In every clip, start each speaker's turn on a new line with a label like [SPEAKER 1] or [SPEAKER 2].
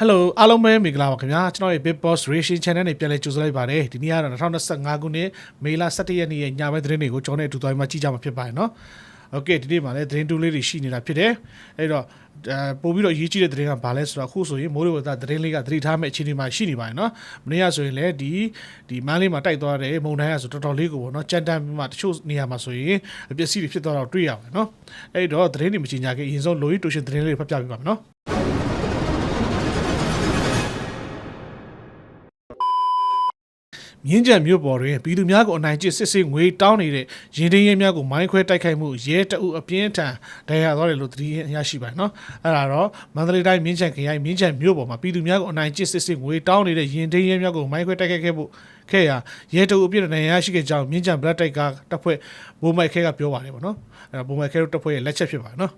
[SPEAKER 1] Hello အားလုံးပဲမင်္ဂလာပါခင်ဗျာကျွန်တော်ရဲ့ Big Boss Racing Channel နဲ့ပြန်လည်ကြိုဆိုလိုက်ပါတယ်ဒီနေ့ကတော့2025ခုနှစ်မေလ17ရက်နေ့ရဲ့ညပိုင်းသတင်းတွေကိုကျွန်တော်နဲ့အတူသွားပြီးမှကြည့်ကြမှာဖြစ်ပါတယ်နော်โอเคဒီနေ့မှာလည်းသတင်းတူးလေးတွေရှိနေတာဖြစ်တယ်အဲ့တော့အဲပို့ပြီးတော့ရေးကြည့်တဲ့သတင်းကဘာလဲဆိုတော့အခုဆိုရင်မိုးလေဝသသတင်းလေးကသတိထားမဲ့အခြေအနေမှာရှိနေပါတယ်နော်မနေ့ကဆိုရင်လည်းဒီဒီမန်းလေးမှာတိုက်သွားတဲ့မုံတိုင်းကဆိုတော်တော်လေးကိုပေါ့နော်ကြမ်းတမ်းပြီးမှတချို့နေရာမှာဆိုရင်အပျက်စီးတွေဖြစ်သွားတော့တွေ့ရပါတယ်နော်အဲ့တော့သတင်းတွေမချင်ကြခင်အရင်ဆုံးလိုရီတူရှင်သတင်းလေးတွေဖတ်ပြပေးပါမယ်နော် မြင်းကြံမြို့ပေါ်တွင်ပြည်သူများကိုအနိုင်ကျင့်စစ်ဆေးငွေတောင်းနေတဲ့ရင်တင်းရဲများကိုမိုင်းခွဲတိုက်ခိုက်မှုရဲတအုပ်အပြင်းထန်ဒဏ်ရာသွားတယ်လို့သတင်းရရှိပါတယ်နော်အဲ့ဒါတော့မန္တလေးတိုင်းမြင်းကြံခရိုင်မြင်းကြံမြို့ပေါ်မှာပြည်သူများကိုအနိုင်ကျင့်စစ်ဆေးငွေတောင်းနေတဲ့ရင်တင်းရဲများကိုမိုင်းခွဲတိုက်ခိုက်ခဲ့ဖို့ခဲ့ရာရဲတအုပ်အပြင်းထန်ဒဏ်ရာရှိခဲ့ကြောင်းမြင်းကြံဘလက်တိုက်ကတပ်ဖွဲ့ဘိုးမိုက်ခဲကပြောပါတယ်ပေါ့နော်အဲ့တော့ဘိုးမိုက်ခဲတို့တပ်ဖွဲ့ရဲ့လက်ချက်ဖြစ်ပါတယ်နော်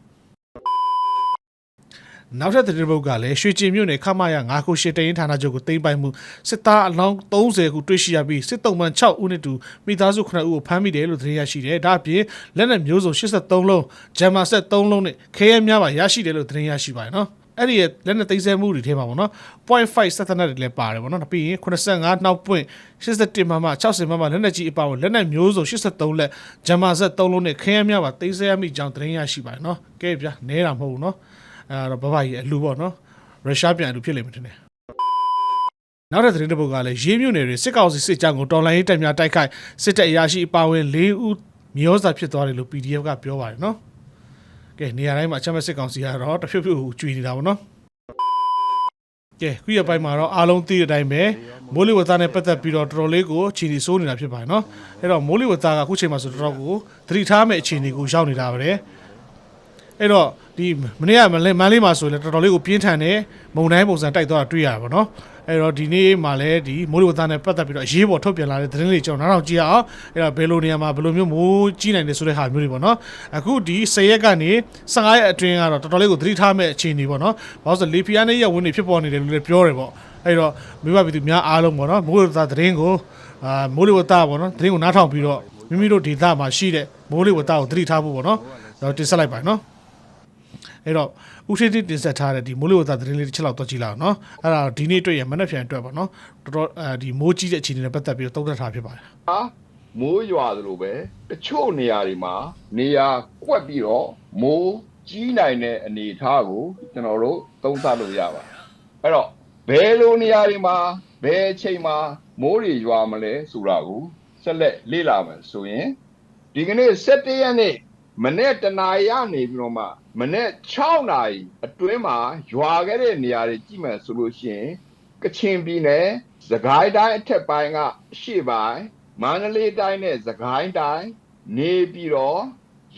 [SPEAKER 1] နောက်ထပ်သတင်းပုတ်ကလည်းရွှေကျင်မြို့နယ်ခမရ9ခုရှစ်တရင်ဌာနချုပ်ကိုသိမ်းပိုက်မှုစစ်သားအလောင်း30ခုတွေ့ရှိရပြီးစစ်တုံးမှန်6ဦးနဲ့တူမိသားစု9ဦးကိုဖမ်းမိတယ်လို့သတင်းရရှိတယ်။ဒါအပြင်လက်နက်မျိုးစုံ83လုံးဂျမ်မာဆက်3လုံးနဲ့ခဲရဲများပါရရှိတယ်လို့သတင်းရရှိပါတယ်နော်။အဲ့ဒီရဲ့လက်နက်သိမ်းဆည်းမှုတွေထဲမှာပေါ့နော်0.5စက်တနက်တွေလည်းပါတယ်ပေါ့နော်။ပြီးရင်85နောက်ပွင့်81မမ60မမလက်နက်ကြီးအပါဝင်လက်နက်မျိုးစုံ83လက်ဂျမ်မာဆက်3လုံးနဲ့ခဲရဲများပါသိမ်းဆည်းမိကြောင်းသတင်းရရှိပါတယ်နော်။ကဲဗျာနဲတာမဟုတ်ဘူးနော်။ အဲတော့ဘဘကြီးအလူပေါ့နော်ရုရှားပြန်အလူဖြစ်လိမ့်မယ်ထင်တယ်နောက်တဲ့သတင်းတစ်ပုဒ်ကလည်းရေးမြို့နယ်တွေစစ်ကောင်စီစစ်ကြောင်းကိုတော်လိုင်းရေးတပ်များတိုက်ခိုက်စစ်တပ်အရာရှိအပါအဝင်၄ဦးမျိုးစာဖြစ်သွားတယ်လို့ PDF ကပြောပါတယ်နော်ကဲနေရာတိုင်းမှာအချက်မဲ့စစ်ကောင်စီကတော့တဖြုတ်ဖြုတ်ကျွေနေတာပေါ့နော်ကဲခုရပိုင်းမှာတော့အားလုံးသိတဲ့အတိုင်းပဲမိုးလေဝသနဲ့ပတ်သက်ပြီးတော့တော်တော်လေးကိုခြေနေစိုးနေတာဖြစ်ပါတယ်နော်အဲ့တော့မိုးလေဝသကအခုချိန်မှာဆိုတော့တော်တော်ကိုသတိထားမဲ့အခြေအနေကိုရောက်နေတာပါပဲအဲ့တော့ ဒီမနေ့ကမလဲမန်းလေးမှာဆိုရင်လည်းတော်တော်လေးကိုပြင်းထန်တဲ့မုံတိုင်းပုံစံတိုက်သွားတာတွေ့ရတာပေါ့နော်အဲ့တော့ဒီနေ့မှလည်းဒီမိုးလေဝသနဲ့ပတ်သက်ပြီးတော့အရေးပေါ်ထုတ်ပြန်လာတဲ့သတင်းလေးကျွန်တော်နောက်ထောင်ကြည့်ရအောင်အဲ့တော့ဘယ်လိုနေရာမှာဘယ်လိုမျိုးမိုးကြီးနိုင်တယ်ဆိုတဲ့ဟာမျိုးတွေပေါ့နော်အခုဒီ10ရက်ကနေ15ရက်အတွင်းကတော့တော်တော်လေးကိုသတိထားမဲ့အခြေအနေပေါ့နော်ဘာလို့ဆိုလေဖီယာနဲ့ရက်ဝင်းတွေဖြစ်ပေါ်နေတယ်လို့လည်းပြောတယ်ပေါ့အဲ့တော့မိဘပြည်သူများအားလုံးပေါ့နော်မိုးလေဝသသတင်းကိုအာမိုးလေဝသပေါ့နော်သတင်းကိုနားထောင်ပြီးတော့မိမိတို့ဒေသမှာရှိတဲ့မိုးလေဝသကိုသတိထားဖို့ပေါ့နော်တော့တင်ဆက်လိုက်ပါနော် အဲ့တော့ဥထေတိတင်ဆက်ထားတဲ့ဒီမိုးလေဝသသတင်းလေးတစ်ချက်လောက်တော့ကြည့်လိုက်အောင်နော်အဲ့ဒါဒီနေ့တွေ့ရမနေ့ပြန်အတွက်ပါနော်တော်တော်အဲဒီမိုးကြီးတဲ့အခြေအနေနဲ့ပတ်သက်ပြီးတော့သုံးသပ်ထားဖြစ်ပါတယ်
[SPEAKER 2] ဟာမိုးရွာသလိုပဲတချို့နေရာတွေမှာနေရာကွက်ပြီးတော့မိုးကြီးနိုင်တဲ့အနေအထားကိုကျွန်တော်တို့သုံးသပ်လို့ရပါတယ်အဲ့တော့ဘယ်လိုနေရာတွေမှာဘယ်အချိန်မှာမိုးတွေရွာမလဲဆိုတာကိုဆက်လက်လေ့လာမယ်ဆိုရင်ဒီကနေ့17ရက်နေ့မနေ့တနာရီကနေပြီးတော့မှ မနေ့6နာရီအတွင်းမှာရွာခဲ့တဲ့နေရာတွေကြည့်မယ်ဆိုလို့ရှိရင်ကချင်ပြည်နယ်သခိုင်းတိုင်းအထက်ပိုင်းကအရှေ့ပိုင်းမန္တလေးတိုင်းနဲ့သခိုင်းတိုင်းနေပြီးတော့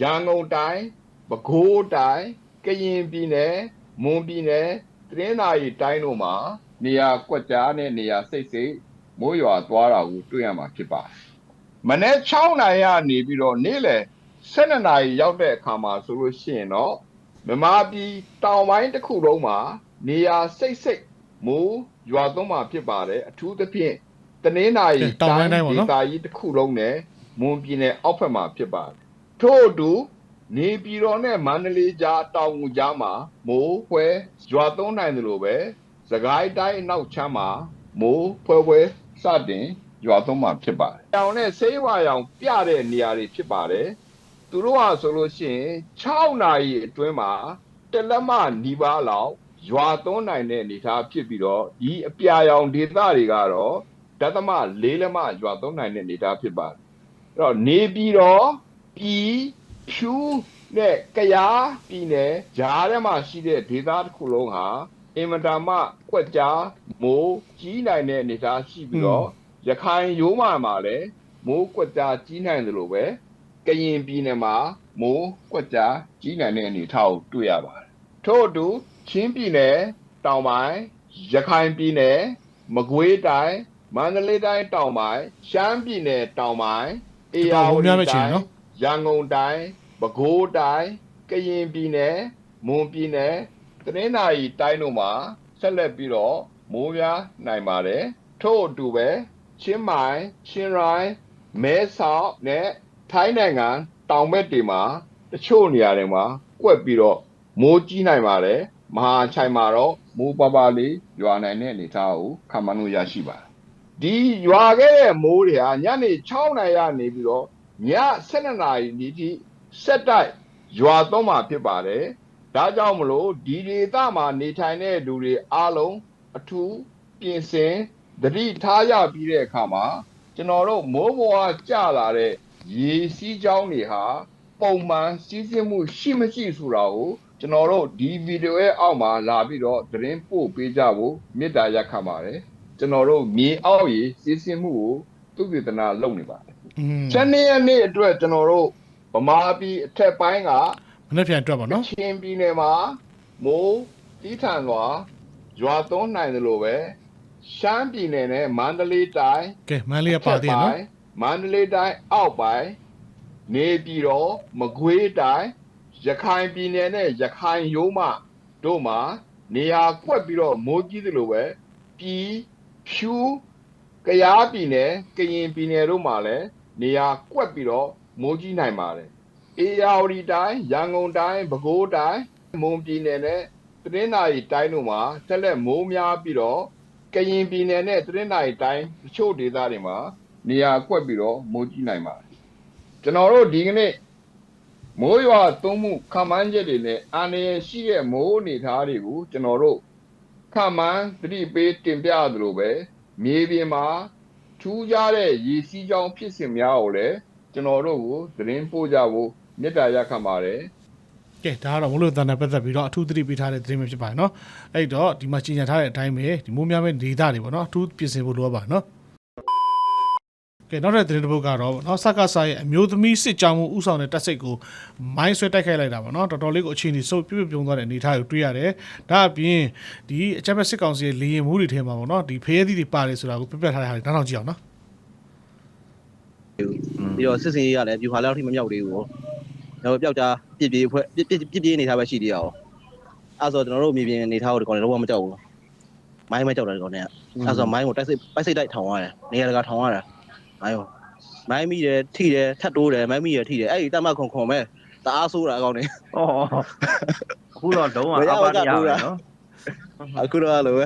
[SPEAKER 2] ရန်ကုန်တိုင်းပဲခူးတိုင်းကရင်ပြည်နယ်မွန်ပြည်နယ်တရင်းသာရီတိုင်းတို့မှာနေရာကွက်ကြားနဲ့နေရာစိတ်စိတ်မိုးရွာသွားတာကိုတွေ့ရမှာဖြစ်ပါတယ်။မနေ့6နိုင်ရနေပြီးတော့နေ့လယ်12နာရီရောက်တဲ့အခါမှာဆိုလို့ရှိရင်တော့ မြမပြည်တောင်ပိုင်းတစ်ခုလုံးမှာ နေရာစိတ်စိတ်မိုးရွာသွန်းမှာဖြစ်ပါတယ်အထူးသဖြင့်တနင်္သာရီ
[SPEAKER 1] တောင်ပိုင်းတိုင်းပေါ့နော်
[SPEAKER 2] ဒေသကြီးတစ်ခုလုံးနဲ့မွန်ပြည်နယ်အောက်ဘက်မှာဖြစ်ပါတယ်ထို့အတူနေပြည်တော်နဲ့မန္တလေးကြားတောင်ငူကြားမှာမိုးဖွဲရွာသွန်းနိုင်တယ်လို့ပဲသခိုင်းတိုင်းအနောက်ချမ်းမှာမိုးဖွဲဖွဲစတင်ရွာသွန်းမှာဖြစ်ပါတယ်။တောင်နဲ့ဆေးဝါရောင်ပြတဲ့နေရာတွေဖြစ်ပါတယ်။ သူတို့ဟာဆိုလို့ရှိရင်6နာရီအတွင်းမှာတလက်မနီးပါးလောက်ရွာသွန်းနိုင်တဲ့အနေအထားဖြစ်ပြီးတော့ဒီအပြာရောင်ဒေသတွေကတော့ဒသမ၄လက်မရွာသွန်းနိုင်တဲ့အနေအထားဖြစ်ပါတယ်အဲ့တော့နေပြီးတော့ပြည်ဖြူနဲ့ကရားပြည်နယ်ဂျားထဲမှာရှိတဲ့ဒေသတစ်ခုလုံးဟာအင်မတန်မှကွက်ကြားမိုးကြီးနိုင်တဲ့အနေအထားရှိပြီးတော့ရခိုင်ရိုးမာမှာလည်းမိုးကွက်ကြားကြီးနိုင်တယ်လို့ပဲ ကရင်ပြည်နယ်မှာမိုးကွက်ကြားကြီးနိုင်တဲ့အနေအထားကိုတွေ့ရပါတယ်ထို့အတူချင်းပြည်နယ်တောင်ပိုင်းရခိုင်ပြည်နယ်မကွေးတိုင်းမန္တလေးတိုင်းတောင်ပိုင်းရှမ်းပြည်နယ်တောင်ပိုင်းအေရဝတီတိုင်းရန်ကုန်တိုင်းပဲခူးတိုင်းကရင်ပြည်နယ်မွန်ပြည်နယ်တနင်္သာရီတိုင်းတို့မှာဆက်လက်ပြီးတော့မိုးများနိုင်ပါတယ်ထို့အတူပဲချင်းမိုင်ချင်းရိုင်းမဲဆောက်နဲ့ ထိုင်းနိုင်ငံတောင်ဘက်တွေမှာတချို့နေရာတွေမှာကွက်ပြီးတော့မိုးကြီးနိုင်ပါတယ်မဟာချိုင်မှာတော့မိုးပပလေးရွာနိုင်တဲ့အနေအထားကိုခံမှန်းလို့ရရှိပါတယ်ဒီရွာခဲ့တဲ့မိုးတွေကညနေ6နာရီကနေပြီးတော့ည7နာရီဒီထိဆက်တိုက်ရွာသွန်းမှာဖြစ်ပါတယ်ဒါကြောင့်မလို့ဒီဒေသမှာနေထိုင်တဲ့လူတွေအားလုံးအထူးပြင်ဆင်သတိထားရပြီးတဲ့အခါမှာကျွန်တော်တို့မိုးပေါ်ကကျလာတဲ့ ရေစီးကြောင်းတွေဟာပုံမှန်စီးဆင်းမှုရှိမရှိဆိုတာကိုကျွန်တော်တို့ဒီဗီဒီယိုရဲ့အောက်မှာလာပြီးတော့သတင်းပို့ပေးကြဖို့မေတ္တာရပ်ခံပါတယ်ကျွန်တော်တို့မြေအောက်ရေစီးဆင်းမှုကိုသူတည်တနာလုပ်နေပါတယ်
[SPEAKER 1] อืม။
[SPEAKER 2] ချက်နေ့ရက်နေ့အတွက်ကျွန်တော်တို့ဗမာပြည်အထက်ပိုင်းက
[SPEAKER 1] မနေ့ပြန်အတွက်ပါနော်
[SPEAKER 2] ချင်းပြည်နယ်မှာမိုးတီးထန်စွာရွာသွန်းနိုင်တယ်လို့ပဲရှမ်းပြည်နယ်နဲ့မန္တလေးတိုင်း
[SPEAKER 1] ကဲမန်းလေးကပါသေးတယ်နော်
[SPEAKER 2] မန္တလေးတိုင်းအောက်ပိုင်းနေပြည်တော်မကွေးတိုင်းရခိုင်ပြည်နယ်နဲ့ရခိုင်ရိုးမတို့မှာနေရာကွက်ပြီးတော့မိုးကြီးတယ်လို့ပဲပြည်ဖြူကယားပြည်နယ်ကရင်ပြည်နယ်တို့မှာလည်းနေရာကွက်ပြီးတော့မိုးကြီးနိုင်ပါတယ်အေရဝတီတိုင်းရန်ကုန်တိုင်းပဲခူးတိုင်းမွန်ပြည်နယ်နဲ့တနင်္သာရီတိုင်းတို့မှာဆက်လက်မိုးများပြီးတော့ကရင်ပြည်နယ်နဲ့တရင်းနိုင်တိုင်းတချို့ဒေသတွေမှာ နေရာကွက်ပြီးတော့မိုးကြီးနိုင်ပါတယ်ကျွန်တော်တို့ဒီကနေ့မိုးရွာသွန်းမှုခံမှန်းချက်တွေနဲ့အာဏာရရှိတဲ့မိုးအနေထားတွေကိုကျွန်တော်တို့ခံမှန်းသတိပေးတင်ပြသလိုပဲမြေပြင်မှာထူးခြားတဲ့ရေစီးကြောင်းဖြစ်စဉ်များကိုလည်းကျွန်တော်တို့ကိုသတင်းပို့ကြဖို့မေတ္တာရပ်ခံပါတယ်
[SPEAKER 1] ကဲဒါကတော့မလို့တန်တဲ့ပတ်သက်ပြီးတော့အထူးသတိပေးထားတဲ့သတင်းပဲဖြစ်ပါတယ်နော်အဲ့တော့ဒီမှာကြီးညာထားတဲ့အတိုင်းပဲဒီမိုးများမဲ့ဒေသတွေပေါ့နော်အထူးပြင်ဆင်ဖို့လိုအပ်ပါနော် ကဲနောက်တဲ့သတင်းတစ်ပုဒ်ကတော့เนาะစကားစာရဲ့အမျိုးသမီးစစ်ကြောင်းမှုဥဆောင်တဲ့တပ်စိတ်ကိုမိုင်းဆွဲတိုက်ခိုက်လိုက်တာပေါ့နော်တော်တော်လေးကိုအခြေအနေစုပ်ပြည့်ပြည့်ပြုံးသွားတဲ့အနေအထားကိုတွေ့ရတယ်ဒါအပြင်ဒီအကြမ်းဖက်စစ်ကောင်စီရဲ့လေရင်မှုတွေထဲမှာပေါ့နော်ဒီဖရဲသီးတွေပါတယ်ဆိုတာကိုပြပြထားတဲ့ဟာတွေနောက်နောက်ကြည့်အောင်နော်
[SPEAKER 3] ပြီးတော့စစ်စင်ရေးကလည်းပြူဟာလောက်ထိမမြောက်သေးဘူး။တော့ပျောက်ကြားပြစ်ပြေးဖွဲ့ပြစ်ပြစ်ပြစ်ပြေးနေထားပဲရှိသေးရအောင်။အဲဆိုကျွန်တော်တို့မြေပြင်နေထားကိုဒီကောင်လည်းတော့မကြောက်ဘူး။မိုင်းမကြောက်တယ်ဒီကောင်နဲ့။အဲဆိုမိုင်းကိုတိုက်စိတ်ပိုက်စိတ်တိုက်ထောင်ရတယ်။နေရာတကာထောင်ရတယ်။ မိုင်းကိုမိုင်းမိတယ်ထိတယ်ထတ်တိုးတယ်မိုင်းမိတယ်ထိတယ်အဲ့ဒီတတ်မခွန်ခွန်ပဲတအားဆိုးတာအကောင်နဲ့။
[SPEAKER 4] အော်အခုတော့လုံးဝအပါနေရပါနော်
[SPEAKER 3] အခုတော့အဲ့လိုပဲ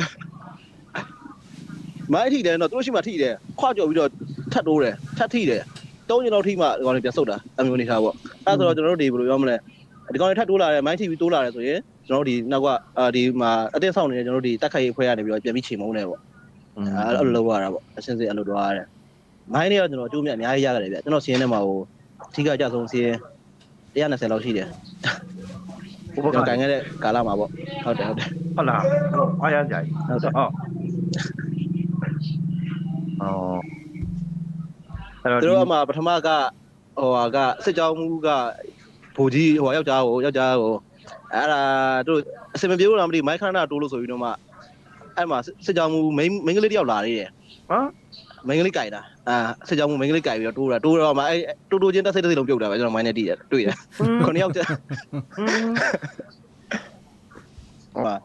[SPEAKER 3] မိုင်းထိတယ်တော့သူတို့ရှိမှထိတယ်ခွကြော်ပြီးတော့ထတ်တိုးတယ်ထတ်ထိတယ်တုံးကျင်တော့ထိမှဒီကောင်လေးပြန်ဆုတ်တာအမျိုးနေထားပေါ့အဲ့ဒါဆိုတော့ကျွန်တော်တို့ဒီဘယ်လိုပြောမလဲဒီကောင်လေးထတ်တိုးလာတယ်မိုင်းထိပြီးတိုးလာတယ်ဆိုရင်ကျွန်တော်တို့ဒီနောက်ကအာဒီမှာအတင်းဆောင်နေတဲ့ကျွန်တော်တို့ဒီတက်ခိုက်ရေးဖွဲ့ရနေပြီးတော့ပြန်ပြီးချိန်မုန်းတယ်ပေါ့အဲ့လိုလုပ်ရတာပေါ့အရှင်းစင်းအဲ့လိုတော့ရတယ် မိုင်းလေးကကျွန်တော်အကျိုးမြတ်အများကြီးရရတယ်ဗျကျွန်တော်စီးရင်ထဲမှာဟိုအထီးကအကြဆုံးစီးရင်120လောက်ရှိတယ်
[SPEAKER 4] ဘုဘ
[SPEAKER 3] ကျွန်
[SPEAKER 4] က
[SPEAKER 3] တော်ကန်ခဲ့တဲ့ကာလမှာပေါ့ဟုတ်တယ်ဟုတ်တယ်
[SPEAKER 4] ဟုတ်လားဟုတ်အားရကြကြီး
[SPEAKER 3] ဟုတ်တယ်
[SPEAKER 4] ဟုတ်အော်အဲ့
[SPEAKER 3] သူ
[SPEAKER 4] တော့
[SPEAKER 3] တို့ကမှပထမကဟိုဟာကစစ်ကြောင်းမှုကဘူကြီးဟိုယောက်ျားကိုယောက်ျားကိုအဲ့ဒါသူတို့အစင်မပြေဘူးလားမသိဘူးမိုက်ခဏတိုးလို့ဆိုပြီးတော့မှအဲ့မှာစစ်ကြောင်းမှုမိန်းမိန်းကလေးတယောက်လာသေးတယ်
[SPEAKER 4] ဟမ်
[SPEAKER 3] မိန်းကလေးကြိုက်တာအာစစ်ကြောင်းမှုမိန်းကလေးကြိုက်ပြီးတော့တိုးတာတိုးတော့မှအဲ့တိုးတိုးချင်းတက်စိတ်တက်စိတ်လုံးပြုတ်တာပဲကျွန်တော်မိုင်းနဲ့တည်တယ်တွေ့တယ်ခုနှစ်ယောက်ကျဟိုဟာ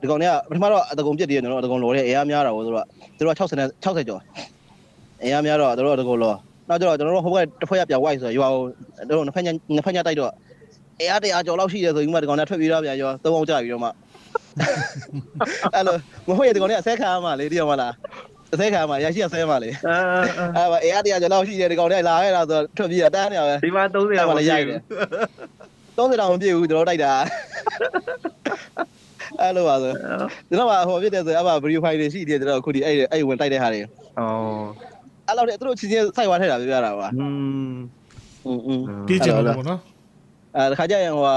[SPEAKER 3] ဒီကောင်တွေကပထမတော့အတကုံပြစ်တည်တယ်ကျွန်တော်အတကုံလော်တဲ့အဲအားများတာကိုသူတို့ကသူတို့က60နဲ့60ကျော်အဲအားများတော့သူတို့အတကုံလော်နောက်ကျတော့ကျွန်တော်တို့ဟိုဘက်တစ်ဖွဲ့ရပြန်ဝိုက်ဆိုတော့ရွာကိုတို့နှစ်ဖက်ညနှစ်ဖက်ညတိုက်တော့အဲအားတရားကျော်လောက်ရှိတယ်ဆိုပြီးမှဒီကောင်နဲ့ထွက်ပြေးတော့ပြန်ရောသုံးအောင်ကြပြီးတော့မှအဲ့လိုမဟုတ်ရဒီကောင်နဲ့အဆဲခံရမှာလေတည်ရမလား အဆဲခံရမှာရရှိအဆဲမှာလေ
[SPEAKER 4] အာ
[SPEAKER 3] အဲ့ပါအဲအားတရားကျော်လောက်ရှိတယ်ဒီကောင်နဲ့လာခဲ့တာဆိုတော့ထွက်ပြေးတာတန်းနေရပဲ
[SPEAKER 4] ဒီမှာ30
[SPEAKER 3] အဲ့
[SPEAKER 4] လောက်
[SPEAKER 3] မှာလည်းရိုက်တယ်30တောင်မပြည့်ဘူးကျွန်တော်တိုက်တာအဲ့လိုပါဆိုကျွန်တော်ကဟိုဖြစ်တယ်ဆိုအဲ့ပါဗီဒီယိုဖိုင်တွေရှိတယ်ကျွန်တော်အခုဒီအဲ့အဲ့ဝင်တိုက်တဲ့ဟာတွေ
[SPEAKER 4] အော်
[SPEAKER 3] အဲ့လောက်တည်းသူတို့ချင်းချင်းစိုက်သွားထည့်တာပြပြတာပါ
[SPEAKER 4] อืม
[SPEAKER 3] อืมอืม
[SPEAKER 1] ပြေးချင်လို့ပေါ့နော်
[SPEAKER 3] အဲတခါကျရင်ဟိုဟာ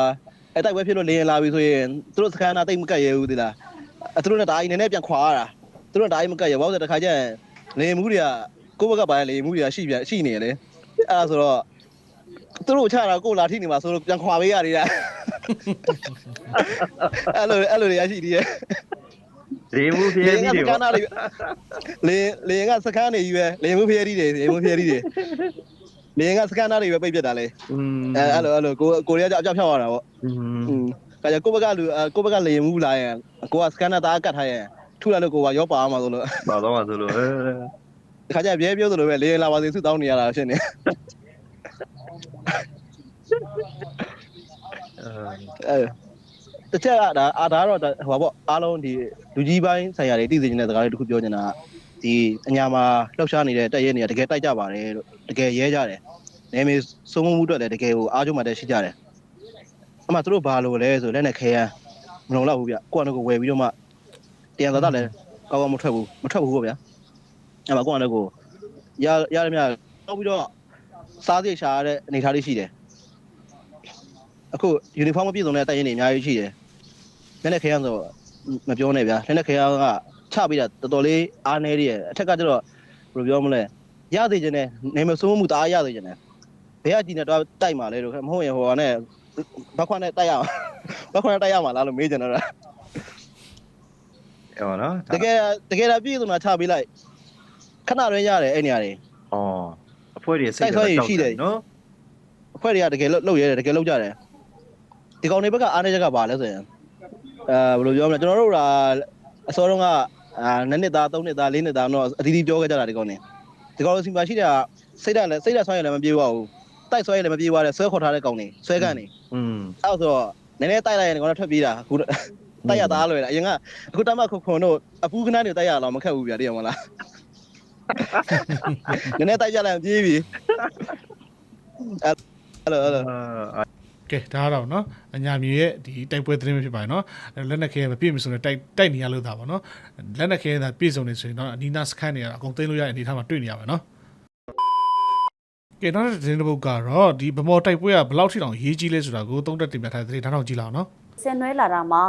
[SPEAKER 3] အဲတိုက်ပွဲဖြစ်လို့လင်းလာပြီဆိုရင်သူတို့စကန်နာတိတ်မကတ်ရဘူးဒီလားအဲသူတို့နဲ့ဒါအိမ်နဲ့ပြန်ခွာရတာ သူတို့ကဒါအိမ်မကတ်ရဘာလို့လဲတခါကျရင်နေမှုတွေကကိုယ့်ဘက်ကပါရင်လေမှုတွေကရှိပြန်ရှိနေရလေအဲ့ဒါဆိုတော့သူတို့ချတာကိုယ်လာထိနေမှာဆိုတော့ပြန်ခွာပေးရသေးတာအဲ့လိုအဲ့လိုတွေရရှိသေးတယ်
[SPEAKER 4] လေမှုဖျဲ
[SPEAKER 3] သီး
[SPEAKER 4] တွေပေါ့
[SPEAKER 3] လေလေကစကန်းနေကြီးပဲလေမှုဖျဲသီးတွေလေမှုဖျဲသီးတွေလေကစကန်းသားတွေပဲပိတ်ပြစ်တာလေအဲအဲ့လိုအဲ့လိုကိုကိုရီးယားကြအပြဖြောက်ရတာပေါ့
[SPEAKER 4] อืม
[SPEAKER 3] ကကြကိုဘက်ကလူကိုဘက်ကလေမှုလာရင်ကိုကစကန်းသားအကတ်ထားရင် ထုလာလို့ကိုကရောပါအောင်မှာဆိုလို့
[SPEAKER 4] ပါတော့မှာဆိုလို့အဲ
[SPEAKER 3] ဒီခါကျပြဲပြောသလိုပဲလေရင်လာပါစေစုတောင်းနေရတာဖြစ်နေ
[SPEAKER 4] အဲ
[SPEAKER 3] အဲတတစ်ချက်ကဒါအာဒါကတော့ဒါဟိုပါပေါ့အားလုံးဒီလူကြီးပိုင်းဆိုင်ရာတွေသိစေချင်တဲ့စကားလေးတစ်ခုပြောချင်တာကဒီအညာမှာလှောက်ရှားနေတဲ့တက်ရဲနေတကယ်တိုက်ကြပါတယ်လို့တကယ်ရဲကြတယ်နေမေစုံမမှုအတွက်လည်းတကယ်ကိုအားကြုံမှတက်ရှိကြတယ်အမှသူတို့ဘာလို့လဲဆိုလက်နဲ့ခဲရန်မလုံလောက်ဘူးဗျကိုယ့်အနကိုဝယ်ပြီးတော့မှ တရားသာသာလည်းကောင်းကောင်းမထွက်ဘူးမထွက်ဘူးပေါ့ဗျာအဲ့မှာကိုယ့်အနကိုရရရမြတော့ပြီးတော့စားစိတ်ရှာရတဲ့အနေအထားလေးရှိတယ်အခုယူနီဖောင်းမပြည့်စုံတဲ့တိုက်ရင်တွေအများကြီးရှိတယ်လက်နဲ့ခဲရန်ဆိုမပြောနဲ့ဗျာလက်နဲ့ခဲရန်ကချပြီးတာတော်တော်လေးအားနေရအထက်ကကျတော့ဘယ်လိုပြောမလဲရသေးခြင်းနဲ့နေမစိုးမှုတအားရသေးခြင်းနဲ့ဘယ်ကကြည့်နေတော့တိုက်မှာလဲလို့မဟုတ်ရင်ဟိုကနဲ့ဘက်ခွန်းနဲ့တိုက်ရမှာဘက်ခွန်းနဲ့တိုက်ရမှာလားလို့မေးကြတယ်တော့
[SPEAKER 4] ဟောနော်
[SPEAKER 3] တကယ်တကယ်တော့ပြည့်စုံတာချပေးလိုက်ခဏတွင်ရတယ်အဲ့နေရာတွေ
[SPEAKER 4] ဩအဖွဲတွေစိတ်တော့နော်
[SPEAKER 3] အဖွဲ့တွေကတကယ်လှုပ်ရဲတယ်တကယ်လှုပ်ကြတယ်ဒီကောင်တွေဘက်ကအားနေချက်ကပါလဲဆိုရင်အဲဘယ်လိုပြောမလဲကျွန်တော်တို့ကအစောတုန်းကအာနှစ်နှစ်သားသုံးနှစ်သားလေးနှစ်သားတော့အသီးသီးပြောခဲ့ကြတာဒီကောင်တွေဒီကောင်တို့စီမှာရှိတာစိတ်ဓာတ်လည်းစိတ်ဓာတ်ဆွမ်းရည်လည်းမပြေပါဘူးတိုက်ဆွမ်းရည်လည်းမပြေပါနဲ့ဆွဲခေါ်ထားတဲ့ကောင်တွေဆွဲကန်နေ
[SPEAKER 4] อืม
[SPEAKER 3] အဲ့ဆိုတော့နည်းနည်းတိုက်လိုက်ရင်ဒီကောင်တွေထွက်ပြေးတာအခု တိုက်ရသားလွယ်တာအရင်ကအခုတမခုခွန်တို့အပူကနန်းတွေတိုက်ရအောင်မခက်ဘူးဗျာတကယ်မလားနည်းနည်းတိုက်ကြလိုက်ပြေးပြီအဲ့လိုအဲ့လို
[SPEAKER 1] ကဲဒါကတော့နော်အညာမြေရဲ့ဒီတိုက်ပွဲသတင်းပဲဖြစ်ပါတယ်နော်လက်နက်ခဲမပြည့်မစုံနဲ့တိုက်တိုက်နေရလို့သာပါနော်လက်နက်ခဲသာပြည့်စုံနေဆိုရင်တော့အနီနာစခန်းတွေကအကုန်သိမ်းလို့ရတဲ့အနေအထားမှာတွေ့နေရပါနော်ကဲနောက်တဲ့သတင်းတစ်ပုဒ်ကတော့ဒီဗမော်တိုက်ပွဲကဘယ်လောက်ထိတောင်ရေးကြီးလဲဆိုတာကိုသုံးသက်တင်ပြထားတဲ့သတင်းထောက်ကြည့်လောက်နော်
[SPEAKER 5] ဆင်နွှဲလာတာမှာ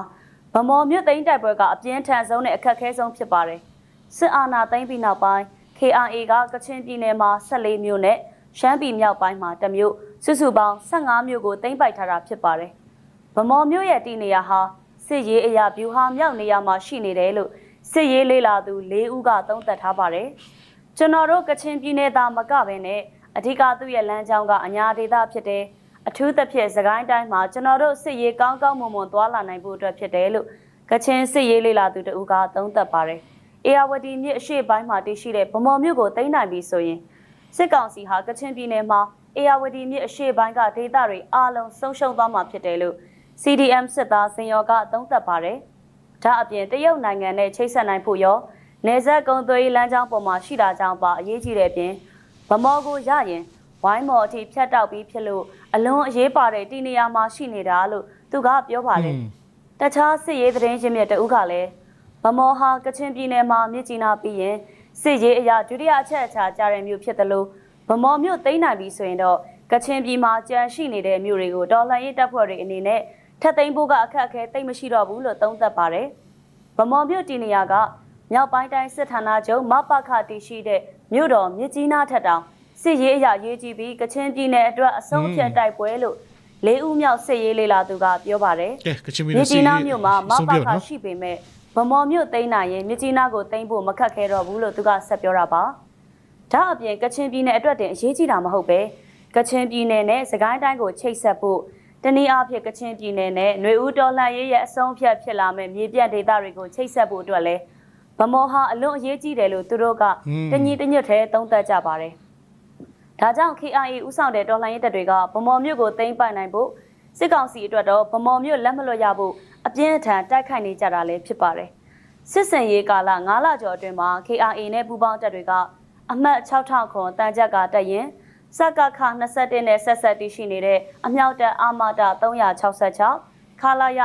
[SPEAKER 5] ဗမော်မြို့သိမ်းတိုက်ပွဲကအပြင်းထန်ဆုံးနဲ့အခက်အခဲဆုံးဖြစ်ပါတယ်။စစ်အာဏာသိမ်းပြီးနောက်ပိုင်း KRA ကကချင်ပြည်နယ်မှာ14မြို့နဲ့ရှမ်းပြည်မြောက်ပိုင်းမှာ1မြို့စုစုပေါင်း15မြို့ကိုသိမ်းပိုက်ထားတာဖြစ်ပါတယ်။ဗမော်မြို့ရဲ့တည်နေရာဟာစစ်ရေးအရာဗျူဟာမြောက်နေရာမှာရှိနေတယ်လို့စစ်ရေးလေးလာသူ၄ဦးကသုံးသပ်ထားပါတယ်။ကျွန်တော်တို့ကချင်ပြည်နယ်သားမကဘဲနဲ့အဓိကသူ့ရဲ့လမ်းကြောင်းကအညာဒေသဖြစ်တဲ့ အထူးသဖြင့်စကိုင်းတိုင်းမှာကျွန်တော်တို့စစ်ရေးကောင်းကောင်းမွန်မွန်သွားလာနိုင်ဖို့အတွက်ဖြစ်တယ်လို့ကချင်စစ်ရေးလေးလာသူတဦးကသုံးသပ်ပါတယ်။အေယာဝတီမြစ်အရှေ့ပိုင်းမှာတည်ရှိတဲ့ဗမော်မြို့ကိုသိမ်းနိုင်ပြီဆိုရင်စစ်ကောင်စီဟာကချင်ပြည်နယ်မှာအေယာဝတီမြစ်အရှေ့ပိုင်းကဒေသတွေအားလုံးဆုံးရှုံးသွားမှာဖြစ်တယ်လို့ CDM စစ်သားစင်ရော်ကသုံးသပ်ပါတယ်။ဒါအပြင်တရုတ်နိုင်ငံနဲ့ချိတ်ဆက်နိုင်ဖို့ရောနေဆက်ကုံသွေးလမ်းကြောင်းပေါ်မှာရှိတာကြောင့်ပါအရေးကြီးတဲ့အပြင်ဗမော်ကိုရရင် ဝိုင်းမော်အထိဖြတ်တောက်ပြီးဖြစ်လို့အလွန်အရေးပါတဲ့တီနေရာမှာရှိနေတာလို့သူကပြောပါတယ်။တခြားစစ်ရေးသတင်းရင်းမြစ်တဦးကလည်းဗမော်ဟာကချင်ပြည်နယ်မှာမြစ်ကြီးနားပြီးရင်စစ်ရေးအရာဒုတိယအချက်အခြာကျတဲ့မြို့ဖြစ်တယ်လို့ဗမော်မြို့သိမ်းနိုင်ပြီဆိုရင်တော့ကချင်ပြည်မှာကြန့်ရှိနေတဲ့မြို့တွေကိုတော်လှန်ရေးတပ်ဖွဲ့တွေအနေနဲ့ထပ်သိမ်းဖို့ကအခက်အခဲသိမ့်မရှိတော့ဘူးလို့သုံးသပ်ပါတယ်။ဗမော်မြို့တီနေရာကမြောက်ပိုင်းတိုင်းစစ်ဌာနချုပ်မပခတည်ရှိတဲ့မြို့တော်မြစ်ကြီးနားထက်တောင် စစ်ရေးအရာရေးကြည့်ပြီးကချင်ပြည်နယ်အတွက်အဆုံးဖြတ်တိုက်ပွဲလို့လေးဦးမြောက်စစ်ရေးလေးလာသူကပြောပါတယ်
[SPEAKER 1] ကဲကချင်ပြည်
[SPEAKER 5] မြ
[SPEAKER 1] နယ်
[SPEAKER 5] စ်ကြီးနားမြို့မှာမ
[SPEAKER 1] ဆုံး
[SPEAKER 5] ပ
[SPEAKER 1] ပြ
[SPEAKER 5] ခ
[SPEAKER 1] နော်
[SPEAKER 5] ရှိပေမဲ့ဗမော်မြို့သိမ်းနိုင်ရင်မြစ်ကြီးနားကိုသိမ်းဖို့မခက်ခဲတော့ဘူးလို့သူကဆက်ပြောတာပါဒါအပြင်ကချင်ပြည်နယ်အတွက်တင်အရေးကြီးတာမဟုတ်ပဲကချင်ပြည်နယ်နဲ့စကိုင်းတိုင်းကိုချိတ်ဆက်ဖို့တနည်းအားဖြင့်ကချင်ပြည်နယ်နဲ့ຫນွေဦးတော်လှန်ရေးရဲ့အဆုံးဖြတ်ဖြစ်လာမဲ့မြေပြန့်ဒေသတွေကိုချိတ်ဆက်ဖို့အတွက်လဲဗမော်ဟာအလွန်အရေးကြီးတယ်လို့သူတို့ကတညီတညွတ်ထဲသုံးသပ်ကြပါတယ် ဒါကြောင့် KIA ဥဆောင်တဲ့တော်လှန်ရေးတပ်တွေကဗမော်မြို့ကိုသိမ်းပိုက်နိုင်ဖို့စစ်ကောင်စီအတွက်တော့ဗမော်မြို့လက်မလွတ်ရဖို့အပြင်းအထန်တိုက်ခိုက်နေကြတာလည်းဖြစ်ပါတယ်။စစ်စင်ရေးကာလ9လကျော်အတွင်းမှာ KIA နဲ့ပူးပေါင်းတပ်တွေကအမှတ်6000ခွန်တန်ကြပ်ကတက်ရင်စကခ21နဲ့ဆက်ဆက်တည်ရှိနေတဲ့အမြောက်တပ်အာမတာ366ခလာရ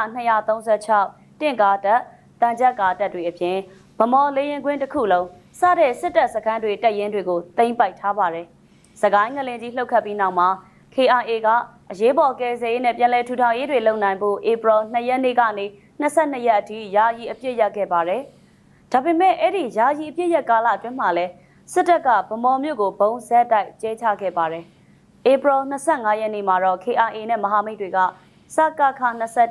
[SPEAKER 5] 236တင့်ကားတပ်တန်ကြပ်ကာတပ်တွေအပြင်ဗမော်လေရင်ကွင်းတစ်ခုလုံးစတဲ့စစ်တပ်စခန်းတွေတပ်ရင်းတွေကိုသိမ်းပိုက်ထားပါတယ်။ စကိုင်းငလင်ကြီးလှုပ်ခတ်ပြီးနောက်မှာ KRA ကအရေးပေါ်ကယ်ဆယ်ရေးနဲ့ပြည်လဲထူထောင်ရေးတွေလုပ်နိုင်ဖို့ဧပြီ2ရက်နေ့ကနေ22ရက်အထိယာယီအပြည့်ရက်ခဲ့ပါတယ်။ဒါပေမဲ့အဲ့ဒီယာယီအပြည့်ရက်ကာလအတွင်းမှာလဲစစ်တပ်ကဗမော်မြို့ကိုဘုံဇက်တိုက်ကျဲချခဲ့ပါတယ်။ဧပြီ25ရက်နေ့မှာတော့ KRA နဲ့မဟာမိတ်တွေကစကခ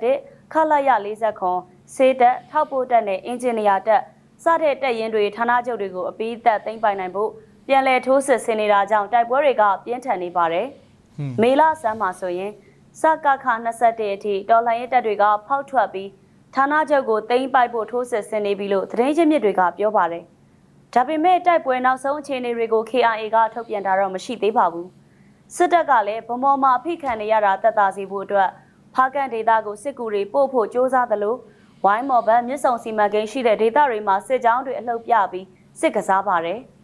[SPEAKER 5] 21ခလာရ40ခွန်စေတက်ထောက်ပို့တက်နဲ့အင်ဂျင်နီယာတက်စတဲ့တက်ရင်တွေဌာနချုပ်တွေကိုအပြီးသက်သိမ်းပိုင်နိုင်ဖို့ ပြန်လည်ထိုးစစ်ဆင်နေတာကြောင့်တိုက်ပွဲတွေကပြင်းထန်နေပါတယ်။မေလဆန်းမှာဆိုရင်စကခ21အထိတော်လှန်ရေးတပ်တွေကဖောက်ထွက်ပြီးဌာနချုပ်ကိုသိမ်းပိုက်ဖို့ထိုးစစ်ဆင်နေပြီလို့သတင်းရင်းမြစ်တွေကပြောပါတယ်။ဒါပေမဲ့တိုက်ပွဲနောက်ဆုံးအခြေအနေတွေကို KRA ကထုတ်ပြန်တာတော့မရှိသေးပါဘူး။စစ်တပ်ကလည်းဗမော်မှာအဖိခံနေရတာတက်တာစီဖို့အတွက်ဖားကန်ဒေသကိုစစ်ကူတွေပို့ဖို့စ조사သလိုဝိုင်းမော်ဘတ်မြစ်ဆုံစီမံကိန်းရှိတဲ့ဒေသတွေမှာစစ်ကြောင်းတွေအလှုပ်ပြပြီးစစ်ကစားပါတယ်။